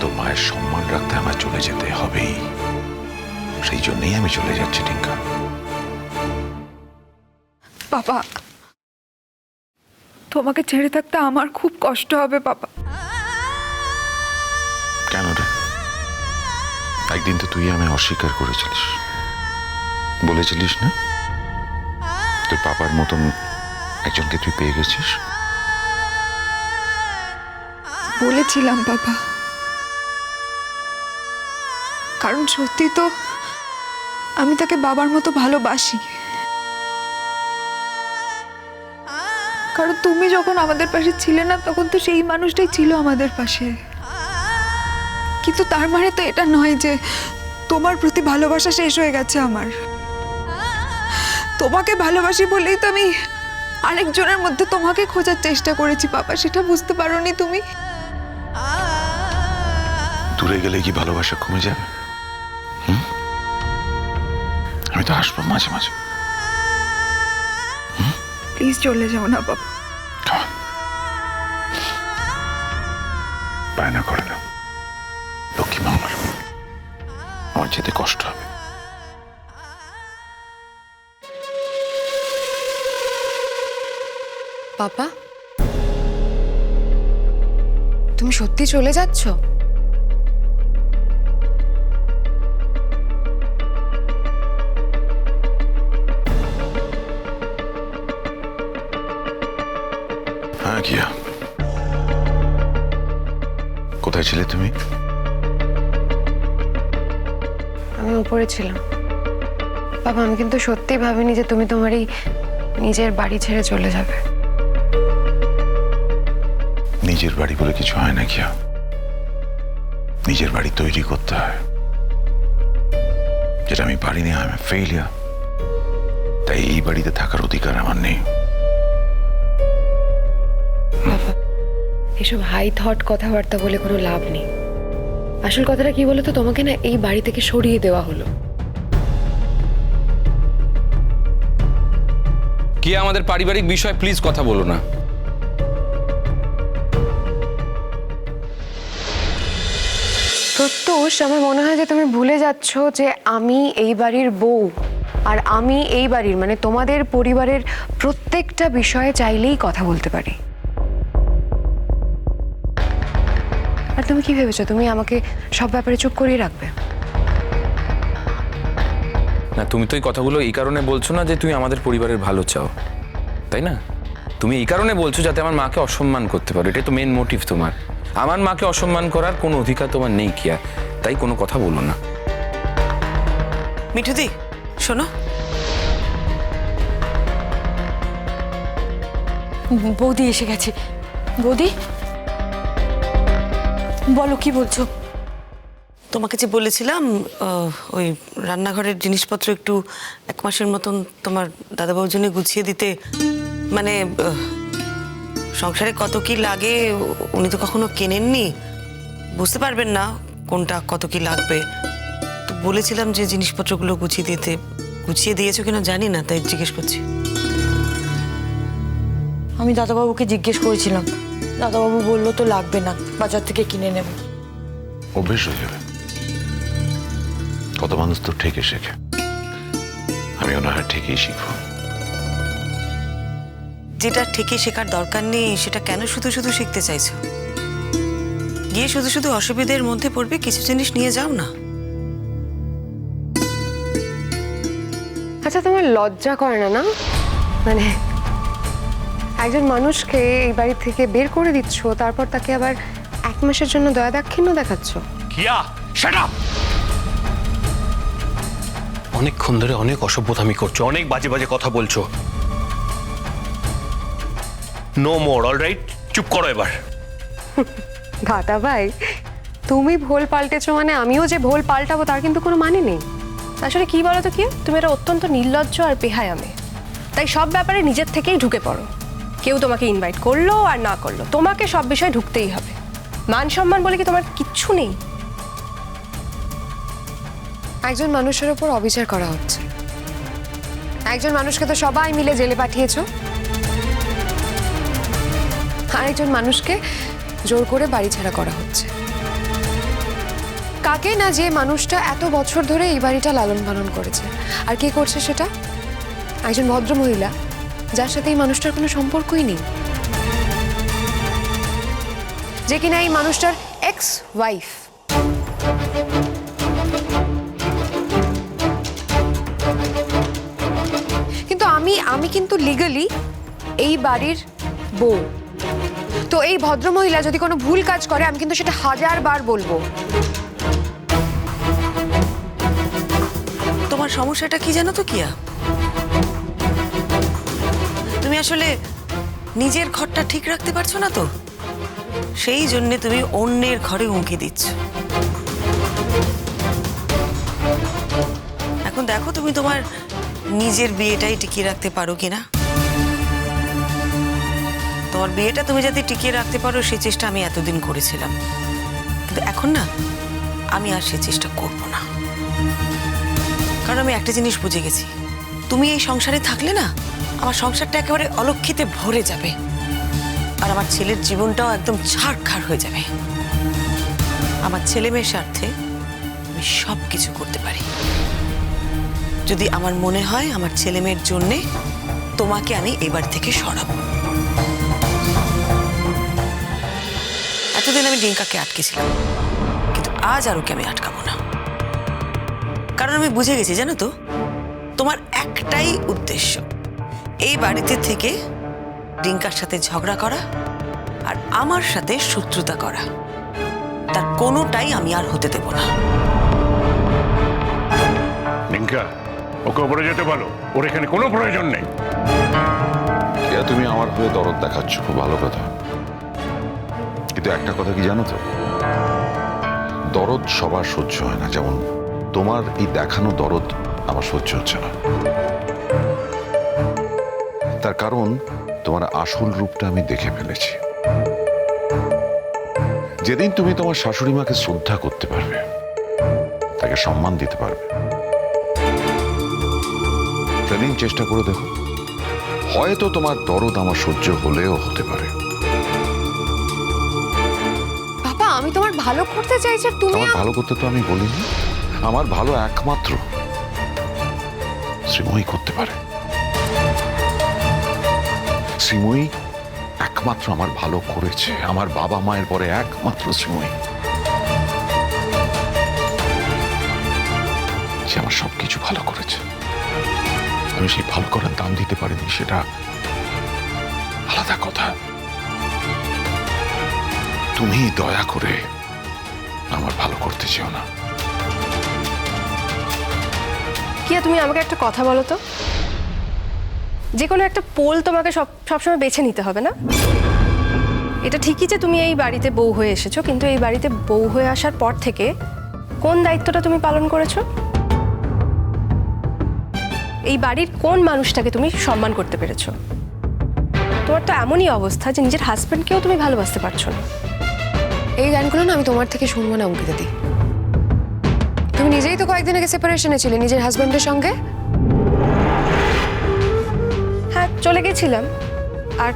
তোর মায়ের সম্মান রাখতে আমার চলে যেতে হবেই। সেই জন্যই আমি চলে যাচ্ছি টিঙ্কা। বাবা তোমাকে ছেড়ে থাকতে আমার খুব কষ্ট হবে বাবা। কেন রে? একদিন তো তুই আমায় অস্বীকার করেছিলিস। বলেছিলিস না? তোর পাপার মতন একজনকে তুই পেয়ে গেছিস? বলেছিলাম বাবা। কারণ সত্যি তো আমি তাকে বাবার মতো ভালোবাসি। কারণ তুমি যখন আমাদের পাশে ছিলে না, তখন তো সেই মানুষটাই ছিল আমাদের পাশে। কিন্তু তার মানে তো এটা নয় যে তোমার প্রতি ভালোবাসা শেষ হয়ে গেছে আমার। তোমাকে ভালোবাসি বলেই তো আমি আরেকজনের মধ্যে তোমাকে খোঁজার চেষ্টা করেছি, বাবা। সেটা বুঝতে পারোনি তুমি? দূরে গেলে কি ভালোবাসা কমে যাবে? আমি তো আসব মাঝে মাঝে। প্লিজ চলে যাও না বাবা। বায়না করে না লক্ষ্মী মা আমার আমার যেতে কষ্ট হবে। পাপা তুমি সত্যি চলে যাচ্ছ? হ্যাঁ কিয়া কোথায় ছিলে তুমি? আমি উপরে ছিলাম। বাবা আমি কিন্তু সত্যি ভাবিনি যে তুমি তোমার এই নিজের বাড়ি ছেড়ে চলে যাবে। নিজের বাড়ি বলে কিছু হয় না কিয়া নিজের বাড়ি তৈরি করতে হয়। যেটা আমি পারিনি আমি ফেইলিয়ার তাই এই বাড়িতে থাকার অধিকার আমার নেই। এসব হাই থট কথাবার্তা বলে কোনো লাভ নেই। আসল কথাটা কি বলতো? তোমাকে না এই বাড়ি থেকে সরিয়ে দেওয়া হলো। কি আমাদের পারিবারিক বিষয় প্লিজ কথা বলো না। প্রত্যুষ আমার মনে হয় যে তুমি ভুলে যাচ্ছ যে আমি এই বাড়ির বউ আর আমি এই বাড়ির মানে তোমাদের পরিবারের প্রত্যেকটা বিষয়ে চাইলেই কথা বলতে পারি। তুমি কি ভেবেছো? তুমি আমাকে সব ব্যাপারে চুপ করিয়ে রাখবে? না তুমি তো এই কথাগুলো এই কারণে বলছো না যে তুমি আমাদের পরিবারের ভালো চাও। তাই না? তুমি এই কারণে বলছো যাতে আমার মাকে অসম্মান করতে পারো। এটাই তো মেন মোটিভ তোমার। আমার মাকে অসম্মান করার কোনো অধিকার তোমার নেই কিয়া। তাই কোনো কথা বলো না। মিঠুদি শোনো। বৌদি এসে গেছে। বৌদি? বলো কি বলছো? তোমাকে যে বলেছিলাম আহ, ওই রান্নাঘরের জিনিসপত্র একটু এক মাসের মতন তোমার দাদাবাবুর জন্য গুছিয়ে দিতে মানে আহ, সংসারে কত কি লাগে উনি তো কখনো কেনেননি। বুঝতে পারবেন না কোনটা কত কি লাগবে। তো বলেছিলাম যে জিনিসপত্রগুলো গুছিয়ে দিতে গুছিয়ে দিয়েছ কিনা জানি না তাই জিজ্ঞেস করছি। আমি দাদাবাবুকে জিজ্ঞেস করেছিলাম। দাদাবাবু বলল তো লাগবে না বাজার থেকে কিনে নেব। অভ্যেস হয়ে যাবে। কত মানুষ তো ঠেকে শেখে। আমি ওনার ঠিকই শিখব। যেটা ঠিকই শেখার দরকার নেই সেটা কেন শুধু শুধু শিখতে চাইছো? গিয়ে শুধু শুধু অসুবিধের মধ্যে পড়বে কিছু জিনিস নিয়ে যাও না। আচ্ছা তোমার লজ্জা করে না না? মানে একজন মানুষকে এই বাড়ি থেকে বের করে দিচ্ছ তারপর তাকে আবার এক মাসের জন্য দয়া দাক্ষিণ্য দেখাচ্ছ? কিয়া আপ অনেকক্ষণ ধরে অনেক অসভ্যতামি করছ অনেক বাজে বাজে কথা বলছো। নো মোর অলরাইট চুপ করো এবার। দাদা ভাই তুমি ভোল পাল্টেছো মানে আমিও যে ভোল পাল্টাবো তার কিন্তু কোনো মানে নেই। আসলে কি বলো তো কি তুমি এটা অত্যন্ত নির্লজ্জ আর বেহায়ামে তাই সব ব্যাপারে নিজের থেকেই ঢুকে পড়ো। কেউ তোমাকে ইনভাইট করল আর না করল। তোমাকে সব বিষয়ে ঢুকতেই হবে। মান সম্মান বলে কি তোমার কিচ্ছু নেই? একজন মানুষের ওপর অবিচার করা হচ্ছে। একজন মানুষকে তো সবাই মিলে জেলে পাঠিয়েছো। আর একজন মানুষকে জোর করে বাড়ি ছাড়া করা হচ্ছে। কাকে না যে মানুষটা এত বছর ধরে এই বাড়িটা লালন পালন করেছে? আর কে করছে সেটা? একজন ভদ্র মহিলা যার সাথে এই মানুষটার কোনো সম্পর্কই নেই। যে কিনা এই মানুষটার এক্স ওয়াইফ কিন্তু আমি আমি কিন্তু লিগালি এই বাড়ির বউ। তো এই ভদ্রমহিলা যদি কোনো ভুল কাজ করে, আমি কিন্তু সেটা হাজার বার বলব। তোমার সমস্যাটা কি জানো তো, কিয়া? তুমি আসলে নিজের ঘরটা ঠিক রাখতে পারছ না তো? সেই জন্য তুমি অন্যের ঘরে উঁকি দিচ্ছ। এখন দেখো তুমি তোমার নিজের বিয়েটাই টিকিয়ে রাখতে পারো কিনা। তোমার বিয়েটা তুমি যাতে টিকিয়ে রাখতে পারো সেই চেষ্টা আমি এতদিন করেছিলাম। কিন্তু এখন না, আমি আর সে চেষ্টা করব না। কারণ আমি একটা জিনিস বুঝে গেছি। তুমি এই সংসারে থাকলে না আমার সংসারটা একেবারে অলক্ষিতে ভরে যাবে। আর আমার ছেলের জীবনটাও একদম ছাড়খাড় হয়ে যাবে। আমার ছেলে মেয়ের স্বার্থে আমি সব কিছু করতে পারি। যদি আমার মনে হয় আমার ছেলে মেয়ের জন্যে তোমাকে আমি এবার থেকে সরাবো। এতদিন আমি ডিঙ্কাকে আটকেছিলাম, কিন্তু আজ আর ওকে আমি আটকাবো না। কারণ আমি বুঝে গেছি, জানো তো? তোমার একটাই উদ্দেশ্য। এই বাড়িতে থেকে ডিঙ্কার সাথে ঝগড়া করা আর আমার সাথে শত্রুতা করা। তার কোনোটাই আমি আর হতে দেব না। নিঙ্কা ওকে ওপরে যেতে বলো। ওর এখানে কোনো প্রয়োজন নেই। তুমি আমার হয়ে দরদ দেখাচ্ছ খুব ভালো কথা। কিন্তু একটা কথা কি জানো তো? দরদ সবার সহ্য হয় না। যেমন তোমার এই দেখানো দরদ আমার সহ্য হচ্ছে না। তার কারণ তোমার আসল রূপটা আমি দেখে ফেলেছি। যেদিন তুমি তোমার শাশুড়ি মাকে শ্রদ্ধা করতে পারবে তাকে সম্মান দিতে পারবে সেদিন চেষ্টা করে দেখো। হয়তো তোমার দরদ আমার সহ্য হলেও হতে পারে। বাবা আমি তোমার ভালো করতে চাইছি তুমি আমার ভালো করতে তো আমি বলিনি। আমার ভালো একমাত্র শ্রীময়ী করতে পারে। শ্রীময়ী একমাত্র আমার ভালো করেছে। আমার বাবা মায়ের পরে একমাত্র শ্রীময়ী সে আমার সবকিছু ভালো করেছে। আমি সেই ভালো করার দাম দিতে পারিনি, সেটা আলাদা কথা। তুমি দয়া করে আমার ভালো করতে চেও না। কিয়া, তুমি আমাকে একটা কথা বলো তো। যে কোনো একটা পোল তোমাকে সব, সবসময় বেছে নিতে হবে, না? এটা ঠিকই যে তুমি এই বাড়িতে বউ হয়ে এসেছ, কিন্তু এই বাড়িতে বউ হয়ে আসার পর থেকে কোন দায়িত্বটা তুমি পালন করেছ? এই বাড়ির কোন মানুষটাকে তুমি সম্মান করতে পেরেছ? তোমার তো এমনই অবস্থা যে নিজের হাজব্যান্ডকেও তুমি ভালোবাসতে পারছ না। এই গানগুলো না আমি তোমার থেকে শুনব না, অঙ্কিতা দি। তুমি নিজেই তো কয়েকদিন আগে সেপারেশনে ছিলে, নিজের হাজব্যান্ডের সঙ্গে? চলে গেছিলাম। আর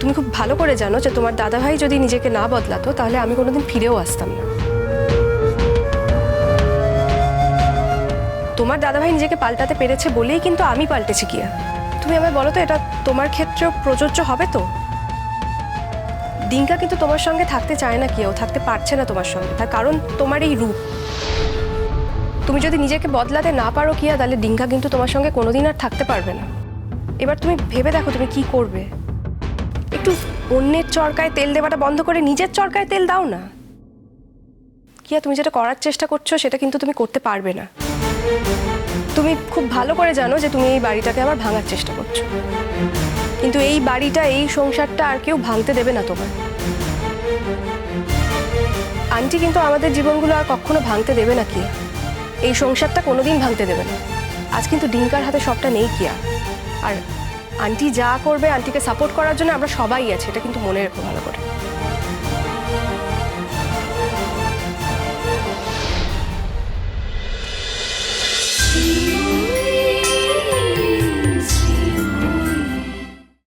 তুমি খুব ভালো করে জানো যে তোমার দাদাভাই যদি নিজেকে না বদলাতো, তাহলে আমি কোনোদিন ফিরেও আসতাম না। তোমার দাদাভাই নিজেকে পাল্টাতে পেরেছে বলেই কিন্তু আমি পাল্টেছি কিয়া তুমি আমায় বলো তো, এটা তোমার ক্ষেত্রেও প্রযোজ্য হবে তো? ডিঙ্কা কিন্তু তোমার সঙ্গে থাকতে চায় না কেউ, থাকতে পারছে না তোমার সঙ্গে, তার কারণ তোমার এই রূপ। তুমি যদি নিজেকে বদলাতে না পারো কিয়া তাহলে ডিঙ্কা কিন্তু তোমার সঙ্গে কোনোদিন আর থাকতে পারবে না। এবার তুমি ভেবে দেখো তুমি কি করবে। একটু অন্যের চরকায় তেল দেওয়াটা বন্ধ করে নিজের চরকায় তেল দাও না। কিয়া, তুমি যেটা করার চেষ্টা করছ সেটা কিন্তু তুমি করতে পারবে না। তুমি খুব ভালো করে জানো যে তুমি এই বাড়িটাকে আবার ভাঙার চেষ্টা করছ। কিন্তু এই বাড়িটা, এই সংসারটা আর কেউ ভাঙতে দেবে না তোমার আন্টি কিন্তু আমাদের জীবনগুলো আর কখনো ভাঙতে দেবে না কিয়া। এই সংসারটা কোনোদিন ভাঙতে দেবে না। আজ কিন্তু ডিঙ্কার হাতে সবটা নেই কিয়া। আর আন্টি যা করবে, আন্টিকে সাপোর্ট করার জন্য আমরা সবাই আছি, এটা কিন্তু মনে রেখো ভালো করে।